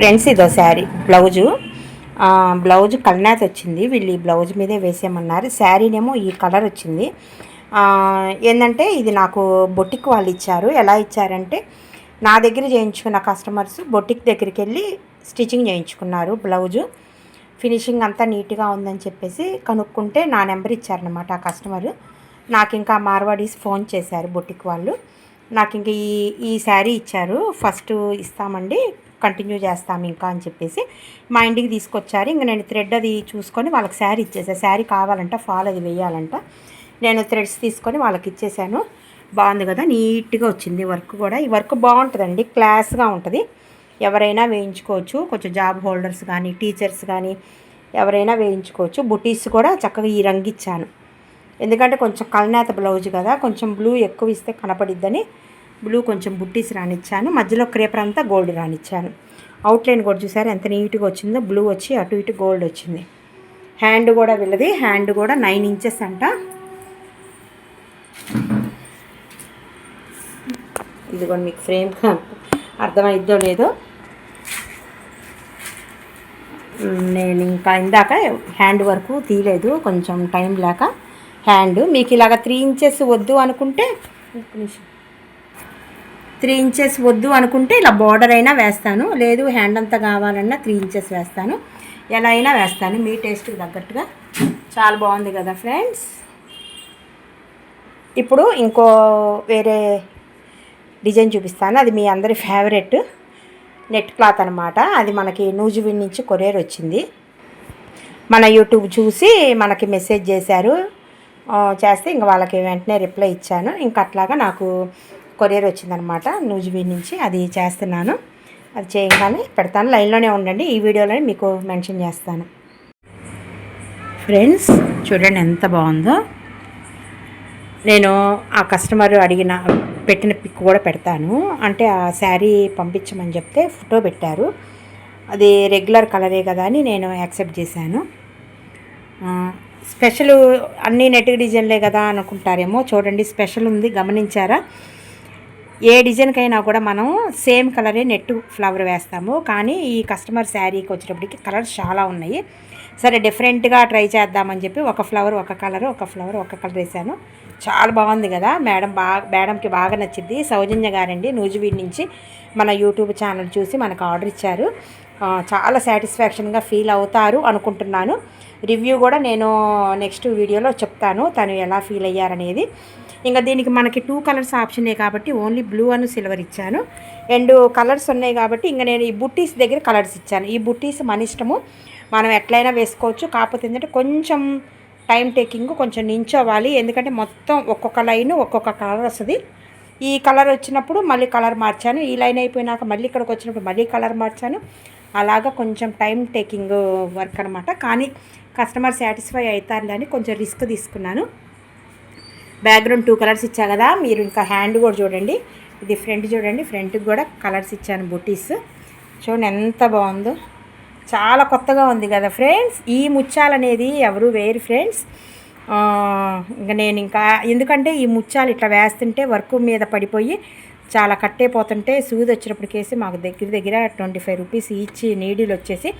Friends ఇదో sari blouse. Blouse కల్నాథ్ వచ్చింది. వీళ్ళు ఈ బ్లౌజ్ మీదే వేసేయమన్నారు. శారీనేమో ఈ కలర్ వచ్చింది. ఏంటంటే ఇది నాకు బొటిక్ వాళ్ళు ఇచ్చారు. ఎలా ఇచ్చారంటే నా దగ్గర చేయించుకున్న కస్టమర్స్ బొటిక్ దగ్గరికి వెళ్ళి స్టిచ్చింగ్ చేయించుకున్నారు బ్లౌజు. ఫినిషింగ్ అంతా నీట్గా ఉందని చెప్పేసి కనుక్కుంటే నా నెంబర్ ఇచ్చారనమాట ఆ కస్టమర్ నాకు ఇంకా మార్వాడీస్ ఫోన్ చేశారు బొటిక్ వాళ్ళు. నాకు ఇంకా ఈ ఈ శారీ ఇచ్చారు. ఫస్ట్ ఇస్తామండి. కంటిన్యూ చేస్తాము ఇంకా అని చెప్పేసి మా ఇంటికి తీసుకొచ్చారు. ఇంకా నేను థ్రెడ్ అది చూసుకొని వాళ్ళకి శారీ ఇచ్చేసా. శారీ కావాలంట ఫాల్ అది వేయాలంట. నేను థ్రెడ్స్ తీసుకొని వాళ్ళకి ఇచ్చేసాను. బాగుంది కదా నీట్గా వచ్చింది వర్క్ కూడా. ఈ వర్క్ బాగుంటుందండి క్లాస్గా ఉంటుంది. ఎవరైనా వేయించుకోవచ్చు. కొంచెం జాబ్ హోల్డర్స్ కానీ టీచర్స్ కానీ ఎవరైనా వేయించుకోవచ్చు. బుటీస్ కూడా చక్కగా ఈ రంగు ఇచ్చాను. ఎందుకంటే కొంచెం కలనేత బ్లౌజ్ కదా కొంచెం బ్లూ ఎక్కువ ఇస్తే కనపడిద్దని బ్లూ కొంచెం బుట్టీస్ రానిచ్చాను. మధ్యలో క్రేపర్ అంతా గోల్డ్ రానిచ్చాను. అవుట్లైన్ కూడా చూసారు? ఎంత నీట్గా వచ్చిందో. బ్లూ వచ్చి అటు ఇటు గోల్డ్ వచ్చింది. హ్యాండ్ కూడా వెళ్ళది. హ్యాండ్ కూడా నైన్ ఇంచెస్ అంట. ఇదిగోండి మీకు ఫ్రేమ్ అర్థమైద్దో లేదో. నేను ఇంకా ఇందాక హ్యాండ్ వరకు తీయలేదు. కొంచెం టైం లేక. హ్యాండ్ మీకు ఇలాగ త్రీ ఇంచెస్ వద్దు అనుకుంటే నిమిషం. త్రీ ఇంచెస్ వద్దు అనుకుంటే ఇలా బార్డర్ అయినా వేస్తాను. లేదు హ్యాండ్ అంతా కావాలన్నా త్రీ ఇంచెస్ వేస్తాను. ఎలా అయినా వేస్తాను. మీ టేస్ట్కి తగ్గట్టుగా. చాలా బాగుంది కదా ఫ్రెండ్స్? ఇప్పుడు ఇంకో వేరే డిజైన్ చూపిస్తాను. అది మీ అందరి ఫేవరెట్ నెట్ క్లాత్ అనమాట అది మనకి నూజువిన్ నుంచి కొరియర్ వచ్చింది. మన యూట్యూబ్ చూసి మనకి మెసేజ్ చేశారు. చేస్తే ఇంక వాళ్ళకి వెంటనే రిప్లై ఇచ్చాను. ఇంకా అట్లాగా నాకు కొరియర్ వచ్చిందనమాట. నూజివీడ్ నుంచి అది చేస్తున్నాను. అది చేయగానే పెడతాను. లైన్లోనే ఉండండి. ఈ వీడియోలోనే మీకు మెన్షన్ చేస్తాను. ఫ్రెండ్స్ చూడండి ఎంత బాగుందో. నేను ఆ కస్టమర్ అడిగిన పెట్టిన పిక్ కూడా పెడతాను. అంటే ఆ శారీ పంపించమని చెప్తే ఫోటో పెట్టారు. అది రెగ్యులర్ కలరే కదా అని నేను యాక్సెప్ట్ చేశాను. స్పెషల్ అన్ని నెట్ డిజైన్లే కదా అనుకుంటారేమో. చూడండి స్పెషల్ ఉంది. గమనించారా? ఏ డిజైన్కైనా కూడా మనం సేమ్ కలరే నెట్ ఫ్లవర్ వేస్తాము. కానీ ఈ కస్టమర్ శారీకి వచ్చేటప్పటికి కలర్స్ చాలా ఉన్నాయి. సరే డిఫరెంట్గా ట్రై చేద్దామని చెప్పి ఒక ఫ్లవర్ ఒక కలర్ ఒక ఫ్లవర్ ఒక కలర్ వేసాను చాలా బాగుంది కదా? మేడం బాగా మేడంకి బాగా నచ్చింది. సౌజన్య గారండి నూజివీడ్ నుంచి మన యూట్యూబ్ ఛానల్ చూసి మనకు ఆర్డర్ ఇచ్చారు. చాలా సాటిస్ఫాక్షన్గా ఫీల్ అవుతారు అనుకుంటున్నాను. రివ్యూ కూడా నేను నెక్స్ట్ వీడియోలో చెప్తాను తను ఎలా ఫీల్ అయ్యారనేది. ఇంకా దీనికి మనకి టూ కలర్స్ ఆప్షనే కాబట్టి ఓన్లీ బ్లూ అను సిల్వర్ ఇచ్చాను. అండ్ కలర్స్ ఉన్నాయి కాబట్టి ఇంకా నేను ఈ బుట్టీస్ దగ్గర కలర్స్ ఇచ్చాను. ఈ బుట్టీస్ మన ఇష్టము. మనం ఎట్లయినా వేసుకోవచ్చు. కాకపోతే ఏంటంటే కొంచెం టైం టేకింగ్ కొంచెం నించోవాలి. ఎందుకంటే మొత్తం ఒక్కొక్క లైన్ ఒక్కొక్క కలర్ వస్తుంది. ఈ కలర్ వచ్చినప్పుడు మళ్ళీ కలర్ మార్చాను. ఈ లైన్ అయిపోయినాక మళ్ళీ ఇక్కడికి వచ్చినప్పుడు మళ్ళీ కలర్ మార్చాను. అలాగా కొంచెం టైం టేకింగ్ వర్క్ అనమాట కానీ కస్టమర్ సాటిస్ఫై అవుతారులే అని కొంచెం రిస్క్ తీసుకున్నాను. బ్యాక్గ్రౌండ్ టూ కలర్స్ ఇచ్చా కదా మీరు ఇంకా హ్యాండ్ కూడా చూడండి. ఇది ఫ్రంట్ చూడండి ఫ్రంట్కి కూడా కలర్స్ ఇచ్చాను బుటీస్. చూడండి ఎంత బాగుందో. చాలా కొత్తగా ఉంది కదా ఫ్రెండ్స్. ఈ ముత్యాలు అనేది ఎవరు వేరు ఫ్రెండ్స్. ఇంకా నేను ఇంకా ఎందుకంటే ఈ ముత్యాలు ఇట్లా వేస్తుంటే వర్క్ మీద పడిపోయి చాలా కట్టేపోతుంటే సూది వచ్చినప్పటికేసి మాకు దగ్గర దగ్గర ట్వంటీ ఫైవ్ రూపీస్ ఇచ్చి నీడిలు వచ్చేసి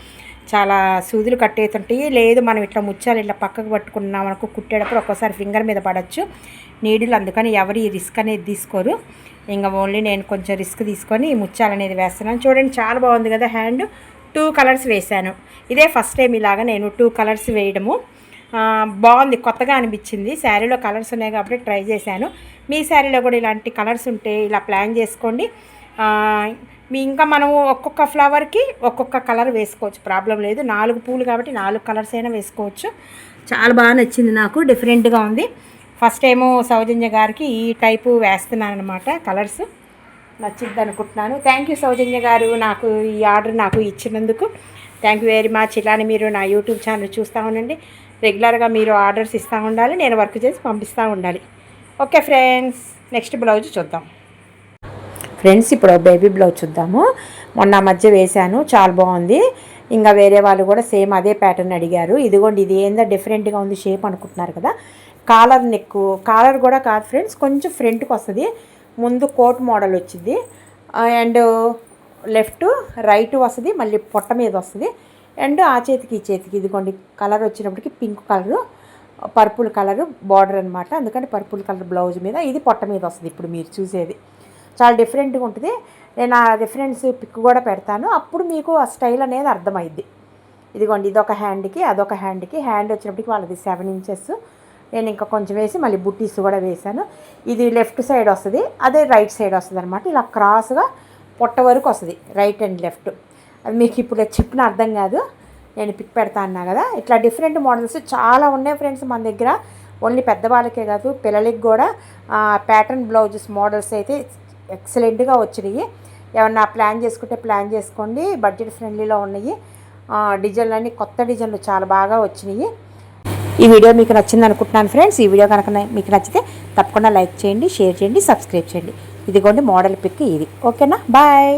చాలా సూదులు కట్టేస్తుంటాయి. లేదు మనం ఇట్లా ముచ్చాలు ఇట్లా పక్కకు పట్టుకున్నాం అనుకో కుట్టేటప్పుడు ఒక్కోసారి ఫింగర్ మీద పడవచ్చు నీడిలు అందుకని ఎవరు ఈ రిస్క్ అనేది తీసుకోరు. ఇంకా ఓన్లీ నేను కొంచెం రిస్క్ తీసుకొని ఈ ముచ్చాలు అనేది వేస్తున్నాను. చూడండి చాలా బాగుంది కదా హ్యాండ్. టూ కలర్స్ వేశాను. ఇదే ఫస్ట్ టైం ఇలాగా నేను టూ కలర్స్ వేయడము. బాగుంది కొత్తగా అనిపించింది. శారీలో కలర్స్ ఉన్నాయి కాబట్టి ట్రై చేశాను. మీ శారీలో కూడా ఇలాంటి కలర్స్ ఉంటే ఇలా ప్లాన్ చేసుకోండి. మీ ఇంకా మనము ఒక్కొక్క ఫ్లవర్కి ఒక్కొక్క కలర్ వేసుకోవచ్చు. ప్రాబ్లం లేదు. నాలుగు పూలు కాబట్టి నాలుగు కలర్స్ అయినా వేసుకోవచ్చు. చాలా బాగా నచ్చింది నాకు. డిఫరెంట్గా ఉంది. ఫస్ట్ టైము సౌజన్య గారికి ఈ టైపు వేస్తున్నానమాట కలర్స్. నచ్చింది అనుకుంటున్నాను. థ్యాంక్ యూ సౌజన్య గారు నాకు ఈ ఆర్డర్ నాకు ఇచ్చినందుకు. Thank you very much. ఇలానే మీరు నా యూట్యూబ్ ఛానల్ చూస్తూ ఉండండి. రెగ్యులర్గా మీరు ఆర్డర్స్ ఇస్తూ ఉండాలి. నేను వర్క్ చేసి పంపిస్తూ ఉండాలి. Okay friends. నెక్స్ట్ బ్లౌజ్ చూద్దాం. ఫ్రెండ్స్ ఇప్పుడు బేబీ బ్లౌజ్ చూద్దాము. మొన్న మధ్య వేశాను చాలా బాగుంది. ఇంకా వేరే వాళ్ళు కూడా సేమ్ అదే ప్యాటర్న్ అడిగారు. ఇదిగోండి ఇది ఏందో డిఫరెంట్గా ఉంది షేప్ అనుకుంటున్నారు కదా. కాలర్ నెక్ కాలర్ కూడా కాదు ఫ్రెండ్స్ కొంచెం ఫ్రంట్కి వస్తుంది. ముందు కోట్ మోడల్ వచ్చింది. అండ్ లెఫ్ట్ రైట్ వస్తుంది మళ్ళీ పొట్ట మీద వస్తుంది. అండ్ ఆ చేతికి ఈ చేతికి ఇదిగోండి కలర్ వచ్చినప్పటికి pink colour purple colour border అనమాట అందుకని పర్పుల్ కలర్ బ్లౌజ్ మీద ఇది పొట్ట మీద వస్తుంది ఇప్పుడు మీరు చూసేది. చాలా డిఫరెంట్గా ఉంటుంది. నేను ఆ రిఫరెన్స్ పిక్ కూడా పెడతాను. అప్పుడు మీకు ఆ స్టైల్ అనేది అర్థమైద్ది. ఇదిగోండి ఇదొక హ్యాండ్కి అదొక హ్యాండ్కి. హ్యాండ్ వచ్చినప్పటికి వాళ్ళది సెవెన్ ఇంచెస్. నేను ఇంకా కొంచెం వేసి మళ్ళీ బుట్టీస్ కూడా వేశాను. ఇది లెఫ్ట్ సైడ్ వస్తుంది అదే రైట్ సైడ్ వస్తుంది అనమాట ఇలా క్రాస్గా పొట్ట వరకు వస్తుంది రైట్ అండ్ లెఫ్ట్. అది మీకు ఇప్పుడు చెప్పిన అర్థం కాదు. నేను పిక్ పెడతా అన్నా కదా. ఇట్లా డిఫరెంట్ మోడల్స్ చాలా ఉన్నాయి ఫ్రెండ్స్ మన దగ్గర. ఓన్లీ పెద్దవాళ్ళకే కాదు పిల్లలకి కూడా ప్యాటర్న్ బ్లౌజెస్ మోడల్స్ అయితే ఎక్సలెంట్గా వచ్చినాయి. ఏమన్నా ప్లాన్ చేసుకుంటే ప్లాన్ చేసుకోండి. బడ్జెట్ ఫ్రెండ్లీలో ఉన్నాయి. డిజైన్లు అన్నీ కొత్త డిజైన్లు చాలా బాగా వచ్చినాయి. ఈ వీడియో మీకు నచ్చింది అనుకుంటున్నాను ఫ్రెండ్స్. ఈ వీడియో కనుక మీకు నచ్చితే తప్పకుండా లైక్ చేయండి షేర్ చేయండి సబ్స్క్రైబ్ చేయండి. ఇదిగోండి మోడల్ పిక్ ఇది. ఓకేనా? బాయ్.